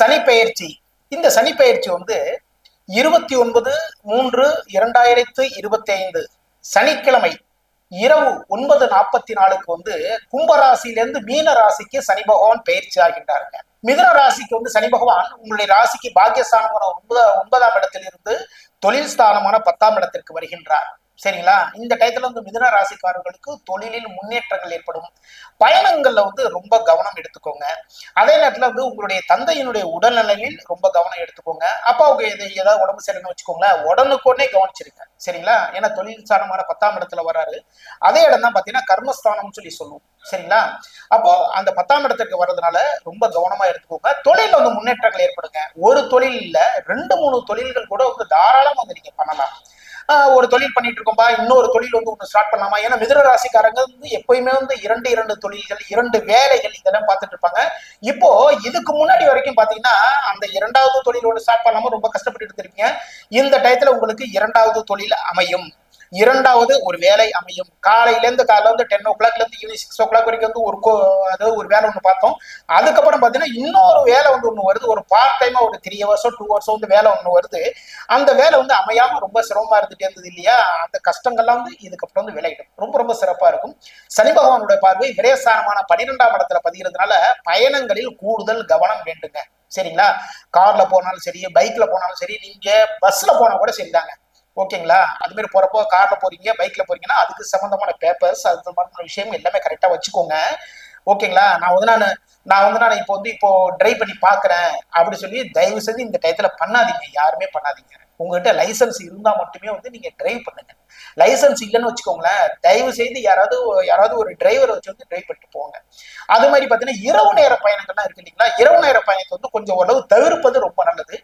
சனி பெயர்ச்சி இந்த சனி பெயர்ச்சி வந்து இருபத்தி ஒன்பது மூன்று இரண்டாயிரத்து இருபத்தி ஐந்து சனிக்கிழமை இரவு ஒன்பது நாற்பத்தி நாலுக்கு வந்து கும்பராசியிலிருந்து மீன ராசிக்கு சனி பகவான் பயிற்சி ஆகின்றாருங்க. மிதுன ராசிக்கு வந்து சனி பகவான் உங்களுடைய ராசிக்கு பாக்கியஸ்தானமான ஒன்பதாம் ஒன்பதாம் இடத்திலிருந்து தொழில் ஸ்தானமான பத்தாம் இடத்திற்கு வருகின்றார். சரிங்களா? இந்த டயத்துல வந்து மிதுன ராசிக்காரர்களுக்கு தொழிலில் முன்னேற்றங்கள் ஏற்படும். பயணங்கள்ல வந்து ரொம்ப கவனம் எடுத்துக்கோங்க. அதே நேரத்துல வந்து உங்களுடைய தந்தையினுடைய உடல்நிலையில் ரொம்ப கவனம் எடுத்துக்கோங்க. அப்பாவுக்கு எது ஏதாவது உடம்பு சரின்னு வச்சுக்கோங்களேன் உடனுக்குடனே கவனிச்சிருங்க. சரிங்களா? ஏன்னா தொழில் சாரமான பத்தாம் இடத்துல வராரு. அதே இடம் தான் பாத்தீங்கன்னா கர்மஸ்தானம்னு சொல்லி சொல்லுவோம். சரிங்களா? அப்போ அந்த பத்தாம் இடத்துக்கு வர்றதுனால ரொம்ப கவனமா எடுத்துக்கோங்க. தொழில் வந்து முன்னேற்றங்கள் ஏற்படுங்க. ஒரு தொழில் இல்ல ரெண்டு மூணு தொழில்கள் கூட வந்து தாராளமா வந்து நீங்க பண்ணலாம். ஒரு தொழில் பண்ணிட்டு இருக்கோம்பா இன்னொரு தொழில் வந்து ஒன்று ஸ்டார்ட் பண்ணலாமா? ஏன்னா மிதுன ராசிக்காரங்க வந்து எப்பயுமே வந்து இரண்டு இரண்டு தொழில்கள் இரண்டு வேலைகள் இதெல்லாம் பார்த்துட்டு இருப்பாங்க இப்போ இதுக்கு முன்னாடி வரைக்கும் பாத்தீங்கன்னா அந்த இரண்டாவது தொழில் ஒன்று ஸ்டார்ட் பண்ணாம ரொம்ப கஷ்டப்பட்டு இருப்பீங்க இந்த டயத்துல உங்களுக்கு இரண்டாவது தொழில் அமையும். இரண்டாவது ஒரு வேலை அமையும். காலையிலேருந்து காலையில வந்து டென் ஓ கிளாக்ல இருந்து ஈவினிங் சிக்ஸ் ஓ கிளாக் வரைக்கும் வந்து ஒரு கோ அதாவது ஒரு வேலை ஒன்று பார்த்தோம். அதுக்கப்புறம் பார்த்தீங்கன்னா இன்னொரு வேலை வந்து ஒன்று வருது. ஒரு பார்ட் டைமா ஒரு த்ரீ ஹவர்ஸோ டூ ஹவர்ஸோ வந்து வேலை ஒன்று வருது. அந்த வேலை வந்து அமையாம ரொம்ப சிரமமா இருந்துட்டே இருந்தது இல்லையா? அந்த கஷ்டங்கள்லாம் வந்து இதுக்கப்புறம் வந்து விளையிடும். ரொம்ப ரொம்ப சிறப்பா இருக்கும். சனி பகவானுடைய பார்வை விரயஸ்தானமான பன்னிரெண்டாம் இடத்துல பதிகிறதுனால பயணங்களில் கூடுதல் கவனம் வேண்டுங்க. சரிங்களா? கார்ல போனாலும் சரி பைக்ல போனாலும் சரி நீங்க பஸ்ல போனா கூட சரிதாங்க. ஓகேங்களா? அது மாதிரி போறப்போ கார்ல போறீங்க பைக்ல போறீங்கன்னா அதுக்கு சம்பந்தமான பேப்பர்ஸ் அது சம்பந்தமான விஷயம் எல்லாமே கரெக்டா வச்சுக்கோங்க. ஓகேங்களா? நான் வந்து நான் நான் வந்து நான் இப்போ வந்து இப்போ ட்ரைவ் பண்ணி பாக்குறேன். அப்படி சொல்லி தயவு செஞ்சு இந்த டயத்துல பண்ணாதீங்க. யாருமே பண்ணாதீங்க. உங்ககிட்ட லைசன்ஸ் இருந்தா மட்டுமே வந்து நீங்க டிரைவ் பண்ணுங்க. லைசன்ஸ் இல்லைன்னு வச்சுக்கோங்களேன் தயவு செய்து யாராவது யாராவது ஒரு டிரைவரை வச்சு வந்து டிரைவ் பண்ணிட்டு போங்க. அது மாதிரி பார்த்தீங்கன்னா இரவு நேர பயணங்கள்லாம் இருக்கு இல்லைங்களா? இரவு நேர பயணத்தை வந்து கொஞ்சம் ஓரளவு தவிர்ப்பது ரொம்ப நல்லது.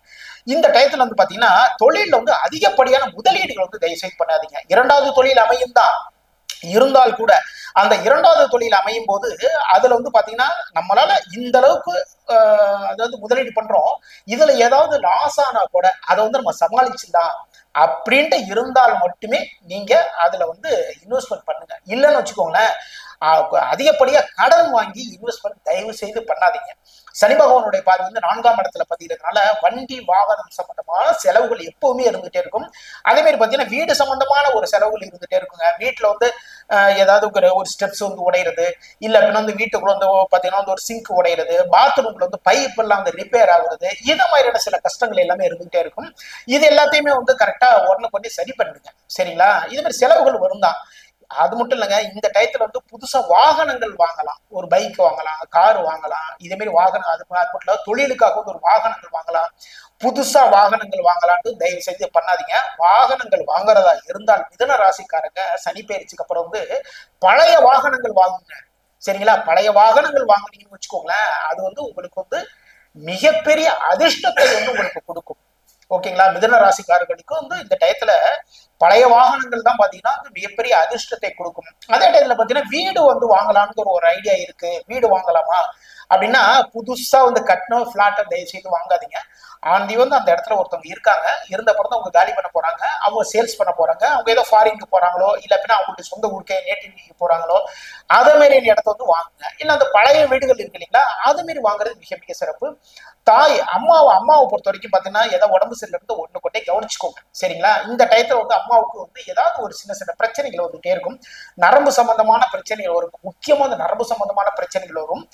இந்த டயத்துல வந்து பாத்தீங்கன்னா தொழிலில் வந்து அதிகப்படியான முதலீடுகள் வந்து தயவு செய்து பண்ணாதீங்க. இரண்டாவது தொழில் அமையும் தான் இருந்தால் கூட அந்த இரண்டாவது தொழில் அமையும் போது அதுல வந்து பாத்தீங்கன்னா நம்மளால இந்த அளவுக்கு அதாவது முதலீடு பண்றோம். இதுல ஏதாவது லாஸ் ஆனா கூட அதை வந்து நம்ம சமாளிச்சுதான் அப்படின்ட்டு இருந்தால் மட்டுமே நீங்க அதுல வந்து இன்வெஸ்ட்மெண்ட் பண்ணுங்க. இல்லைன்னு வச்சுக்கோங்களேன் அதிகப்படியா கடன் வாங்கி இன்வெஸ்ட்மெண்ட் தயவு செய்து பண்ணாதீங்க. சனி பகவானுடைய பார்வை வந்து நான்காம் இடத்துல பதிகிறதுனால வண்டி வாகனம் சம்பந்தமான செலவுகள் எப்பவுமே இருந்துகிட்டே இருக்கும். அதே மாதிரி பார்த்தீங்கன்னா வீடு சம்பந்தமான ஒரு செலவுகள் இருந்துகிட்டே இருக்குங்க. வீட்டில் வந்து ஏதாவது ஒரு ஒரு ஸ்டெப்ஸ் வந்து உடையிறது இல்லை அப்படின்னா வந்து வீட்டுக்குள்ள வந்து பார்த்தீங்கன்னா வந்து ஒரு சிங்க் உடையிறது பாத்ரூம்ல வந்து பைப் எல்லாம் வந்து ரிப்பேர் ஆகுறது இந்த மாதிரியான சில கஷ்டங்கள் எல்லாமே இருந்துகிட்டே இருக்கும். இது எல்லாத்தையுமே வந்து கரெக்டாக கரெக்டா உடனே கொண்டு சரி பண்ணுங்க சரிங்களா? இது மாதிரி செலவுகள் வரும் தான் அது மட்டும் இல்லைங்க இந்த டயத்துல வந்து புதுசா வாகனங்கள் வாங்கலாம். ஒரு பைக் வாங்கலாம் கார் வாங்கலாம். இதே மாதிரி வாகனம் அது அது மட்டும் இல்ல தொழிலுக்காக வந்து ஒரு வாகனங்கள் வாங்கலாம். புதுசா வாகனங்கள் வாங்கலாம்னு தயவு செய்து பண்ணாதீங்க. வாகனங்கள் வாங்குறதா இருந்தால் மிதன ராசிக்காரங்க சனி பயிற்சிக்கு அப்புறம் வந்து பழைய வாகனங்கள் வாங்குங்க. சரிங்களா? பழைய வாகனங்கள் வாங்குனீங்கன்னு வச்சுக்கோங்களேன் அது வந்து உங்களுக்கு வந்து மிகப்பெரிய அதிர்ஷ்டத்தை வந்து உங்களுக்கு கொடுக்கும். ஓகேங்களா? மிதன ராசிக்காரர்களுக்கு வந்து இந்த டயத்துல பழைய வாகனங்கள் தான் பாத்தீங்கன்னா வந்து மிகப்பெரிய அதிர்ஷ்டத்தை கொடுக்கும். அதே டயத்துல பாத்தீங்கன்னா வீடு வந்து வாங்கலாம்னு ஒரு ஒரு ஐடியா இருக்கு. வீடு வாங்கலாமா? அப்படின்னா புதுசா வந்து கட்டணும் பிளாட்டை தயவு செய்து வாங்காதீங்க. ஆண்டி வந்து அந்த இடத்துல ஒருத்தவங்க இருக்காங்க இருந்த அப்புறம் தான் அவங்க காலி பண்ண போறாங்க அவங்க சேல்ஸ் பண்ண போறாங்க அவங்க ஏதோ ஃபாரினுக்கு போறாங்களோ இல்ல அப்படின்னா அவங்களுடைய சொந்த ஊருக்கே நேட்டிவிக்கு போறாங்களோ அதே மாதிரி இடத்த வந்து வாங்குங்க. இல்ல அந்த பழைய வீடுகள் இருக்கு இல்லைங்களா அது மாதிரி வாங்குறது மிக மிக சிறப்பு. தாய் அம்மாவை அம்மாவை பொறுத்த வரைக்கும் பாத்தீங்கன்னா ஏதோ உடம்பு சரியில்லை இருந்து ஒண்ணு கொண்டே கவனிச்சுக்கோங்க. சரிங்களா? இந்த டயத்துல வந்து அம்மாவுக்கு வந்து ஏதாவது ஒரு சின்ன சின்ன பிரச்சனைகள் வந்துட்டே இருக்கும். நரம்பு சம்பந்தமான பிரச்சனைகள் வரும். முக்கியமா அந்த நரம்பு சம்பந்தமான பிரச்சனைகள் வரும்.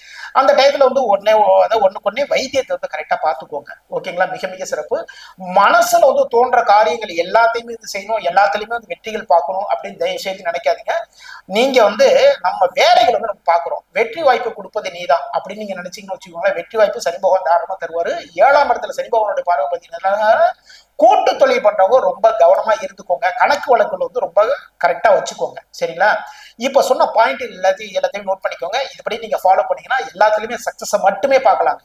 அந்த டயத்துல வந்து ஒன்னே அதாவது கொண்டே வைத்தியத்தை வந்து கரெக்டா பாத்துக்கோங்க ஓகேங்களா மிக மிக சிறப்பு. மனசுல வந்து தோன்ற காரியங்கள் எல்லாத்தையுமே இது செய்யணும். எல்லாத்துலயுமே வந்து வெற்றிகள் பார்க்கணும் அப்படின்னு தயவு செய்து நினைக்காதீங்க. நீங்க வந்து நம்ம வேலைகள் வந்து நம்ம பாக்குறோம் வெற்றி வாய்ப்பு கொடுப்பது நீதான் அப்படின்னு நீங்க நினைச்சீங்கன்னு வச்சுக்கோங்களேன். வெற்றி வாய்ப்பு சனி பகவான் தாராளமா தருவாரு. ஏழாம் இடத்துல சனி பகவானுடைய பார்வை பார்த்தீங்கன்னா கூட்டு தொழில் பண்றவங்க ரொம்ப கவனமா இருந்துக்கோங்க. கணக்கு வழக்குகள் வந்து ரொம்ப கரெக்டா வச்சுக்கோங்க. சரிங்களா? இப்ப சொன்ன பாயிண்ட் எல்லாத்தையும் எல்லாத்தையும் நோட் பண்ணிக்கோங்க. இதுபடி நீங்க ஃபாலோ பண்ணீங்கன்னா எல்லாத்துலயுமே சக்சஸ் மட்டுமே பார்க்கலாங்க.